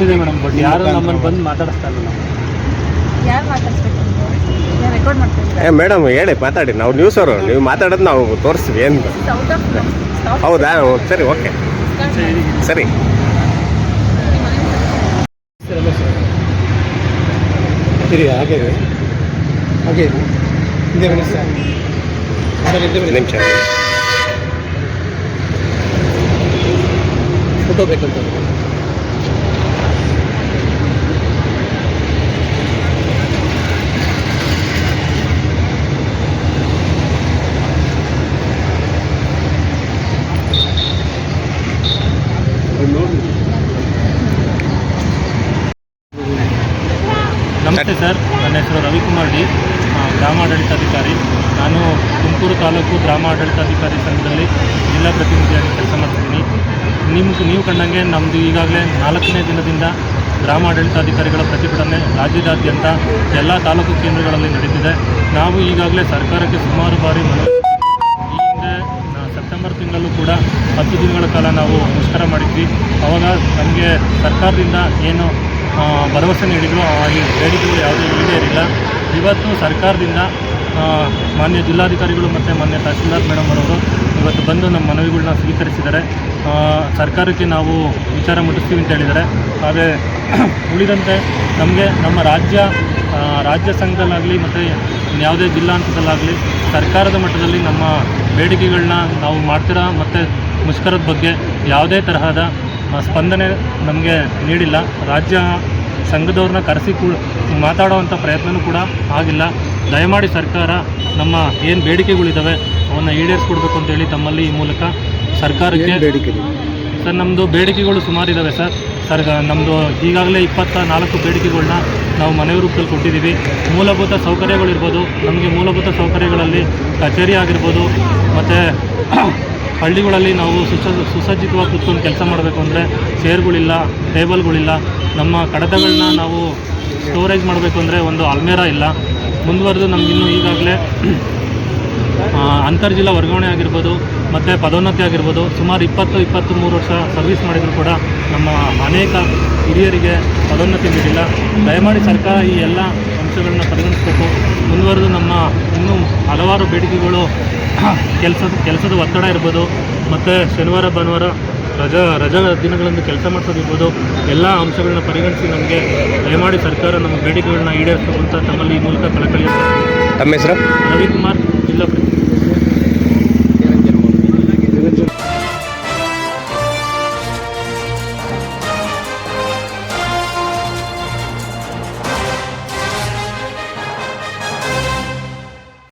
ಗೊತ್ತಿದೆ madam but ಯಾರು ನಮ್ಮನ್ನು ಬಂದು ಮಾತಾಡಿಸ್ತಾ ಇಲ್ಲ ನಾವು? ಯಾರು ಮಾತಾಡ್ಸ್ಬೇಕು ರೆಕಾರ್ಡ್ ಏ ಮೇಡಮ್ ಹೇಳಿ ಮಾತಾಡಿ. ನಾವು ನ್ಯೂಸ್ ಅವರು. ನೀವು ಮಾತಾಡೋದು ನಾವು ತೋರಿಸ್ತೀವಿ ಏನು? ಔಟ್ ಆಫ್ ಹೌದಾ? ಸರಿ ಓಕೆ. ಸರಿ. ಸರಿ ಹಾಗೆ ಹಾಗೆ ಹಿಂದೆ ಬನ್ನಿ ಸರ್. ಸರ್ ಹಿಂದೆ ಬನ್ನಿ. ನಿಮಿಷ. ಫೋಟೋ ಬೇಕಂತ ನಮಸ್ತೆ ಸರ್. ನನ್ನ ಹೆಸರು ರವಿಕುಮಾರ್ ಡಿ. ಗ್ರಾಮಾಡಳಿತಾಧಿಕಾರಿ. ನಾನು ತುಮಕೂರು ತಾಲೂಕು ಗ್ರಾಮಾಡಳಿತಾಧಿಕಾರಿ ಸಂಘದಲ್ಲಿ ಜಿಲ್ಲಾ ಪ್ರತಿನಿಧಿಯಾಗಿ ಕೆಲಸ ಮಾಡ್ತಿದ್ದೀನಿ. ನಿಮ್ಗೆ ನೀವು ಕಂಡಂಗೆ ನಮ್ಮದು ಈಗಾಗಲೇ ನಾಲ್ಕನೇ ದಿನದಿಂದ ಗ್ರಾಮಾಡಳಿತಾಧಿಕಾರಿಗಳ ಪ್ರತಿಭಟನೆ ರಾಜ್ಯದಾದ್ಯಂತ ಎಲ್ಲ ತಾಲೂಕು ಕೇಂದ್ರಗಳಲ್ಲಿ ನಡೆದಿದೆ. ನಾವು ಈಗಾಗಲೇ ಸರ್ಕಾರಕ್ಕೆ ಸುಮಾರು ಬಾರಿ ಮನವಿ ಈ ಹಿಂದೆ ಸೆಪ್ಟೆಂಬರ್ ತಿಂಗಳಲ್ಲೂ ಕೂಡ ಹತ್ತು ದಿನಗಳ ಕಾಲ ನಾವು ಮುಷ್ಕರ ಮಾಡಿದ್ವಿ. ಅವಾಗ ನಮಗೆ ಸರ್ಕಾರದಿಂದ ಏನು ಭರವಸೆ ನೀಡಿದ್ರು ಆ ಬೇಡಿಕೆಗಳು ಯಾವುದೇ ಈಡೇರಿಲ್ಲ. ಇವತ್ತು ಸರ್ಕಾರದಿಂದ ಮಾನ್ಯ ಜಿಲ್ಲಾಧಿಕಾರಿಗಳು ಮತ್ತು ಮಾನ್ಯ ತಹಸೀಲ್ದಾರ್ ಮೇಡಮ್ ಅವರು ಇವತ್ತು ಬಂದು ನಮ್ಮ ಮನವಿಗಳನ್ನ ಸ್ವೀಕರಿಸಿದ್ದಾರೆ. ಸರ್ಕಾರಕ್ಕೆ ನಾವು ವಿಚಾರ ಮುಟ್ಟಿಸ್ತೀವಿ ಅಂತ ಹೇಳಿದ್ದಾರೆ. ಆದರೆ ಉಳಿದಂತೆ ನಮಗೆ ನಮ್ಮ ರಾಜ್ಯ ರಾಜ್ಯ ಸಂಘದಲ್ಲಾಗಲಿ ಮತ್ತು ಯಾವುದೇ ಜಿಲ್ಲಾ ಹಂತದಲ್ಲಾಗಲಿ ಸರ್ಕಾರದ ಮಟ್ಟದಲ್ಲಿ ನಮ್ಮ ಬೇಡಿಕೆಗಳನ್ನ ನಾವು ಮಾಡ್ತೀರಾ ಮತ್ತು ಮುಷ್ಕರದ ಬಗ್ಗೆ ಯಾವುದೇ ತರಹದ ಸ್ಪಂದನೆ ನಮಗೆ ನೀಡಿಲ್ಲ. ರಾಜ್ಯ ಸಂಘದವ್ರನ್ನ ಕರೆಸಿ ಕೂ ಮಾತಾಡೋವಂಥ ಪ್ರಯತ್ನವೂ ಕೂಡ ಆಗಿಲ್ಲ. ದಯಮಾಡಿ ಸರ್ಕಾರ ನಮ್ಮ ಏನು ಬೇಡಿಕೆಗಳಿದ್ದಾವೆ ಅವನ್ನು ಈಡೇರಿಸ್ಕೊಡ್ಬೇಕು ಅಂತೇಳಿ ತಮ್ಮಲ್ಲಿ ಈ ಮೂಲಕ ಸರ್ಕಾರಕ್ಕೆ ಬೇಡಿಕೆ ಸರ್ ನಮ್ಮದು ಬೇಡಿಕೆಗಳು ಸುಮಾರಿದ್ದಾವೆ ಸರ್. ಸರ್ ನಮ್ಮದು ಈಗಾಗಲೇ ಇಪ್ಪತ್ತ ನಾಲ್ಕು ಬೇಡಿಕೆಗಳನ್ನ ನಾವು ಮನೆ ರೂಪದಲ್ಲಿ ಕೊಟ್ಟಿದ್ದೀವಿ. ಮೂಲಭೂತ ಸೌಕರ್ಯಗಳಿರ್ಬೋದು ನಮಗೆ ಮೂಲಭೂತ ಸೌಕರ್ಯಗಳಲ್ಲಿ ಕಚೇರಿ ಆಗಿರ್ಬೋದು ಮತ್ತು ಹಳ್ಳಿಗಳಲ್ಲಿ ನಾವು ಸುಸ, ಸುಸಜ್ಜಿತವಾಗಿ ಕೂತ್ಕೊಂಡು ಕೆಲಸ ಮಾಡಬೇಕು ಅಂದರೆ ಚೇರ್ಗಳಿಲ್ಲ, ಟೇಬಲ್ಗಳಿಲ್ಲ. ನಮ್ಮ ಕಡತಗಳನ್ನ ನಾವು ಸ್ಟೋರೇಜ್ ಮಾಡಬೇಕು ಅಂದರೆ ಒಂದು ಅಲ್ಮೇರಾ ಇಲ್ಲ. ಮುಂದುವರೆದು ನಮಗಿನ್ನೂ ಈಗಾಗಲೇ ಅಂತರ್ಜಿಲ್ಲಾ ವರ್ಗಾವಣೆ ಆಗಿರ್ಬೋದು, ಮತ್ತು ಪದೋನ್ನತಿ ಆಗಿರ್ಬೋದು, ಸುಮಾರು ಇಪ್ಪತ್ತು ಇಪ್ಪತ್ತು ಮೂರು ವರ್ಷ ಸರ್ವಿಸ್ ಮಾಡಿದರೂ ಕೂಡ ನಮ್ಮ ಅನೇಕ ಹಿರಿಯರಿಗೆ ಪದೋನ್ನತಿ ನೀಡಿಲ್ಲ. ದಯಮಾಡಿ ಸರ್ಕಾರ ಈ ಎಲ್ಲ ಅಂಶಗಳನ್ನ ಪರಿಗಣಿಸಬೇಕು. ಮುಂದುವರೆದು ನಮ್ಮ ಇನ್ನೂ ಹಲವಾರು ಬೇಡಿಕೆಗಳು ಕೆಲಸದ ಕೆಲಸದ ಒತ್ತಡ ಇರ್ಬೋದು ಮತ್ತು ಶನಿವಾರ ಭಾನುವಾರ ರಜಾ ರಜಾ ದಿನಗಳಂದು ಕೆಲಸ ಮಾಡಿಸೋದಿರ್ಬೋದು ಎಲ್ಲ ಅಂಶಗಳನ್ನ ಪರಿಗಣಿಸಿ ನಮಗೆ ದಯಮಾಡಿ ಸರ್ಕಾರ ನಮ್ಮ ಬೇಡಿಕೆಗಳನ್ನ ಈಡೇರಿಸಬೇಕು ಅಂತ ತಮ್ಮಲ್ಲಿ ಈ ಮೂಲಕ ಕಳಕಳಿ ತಮ್ಮ ಹೆಸರು? ರವಿಕುಮಾರ್ ಜಿಲ್ಲಾ ಪ್ರತಿನಿಧಿ.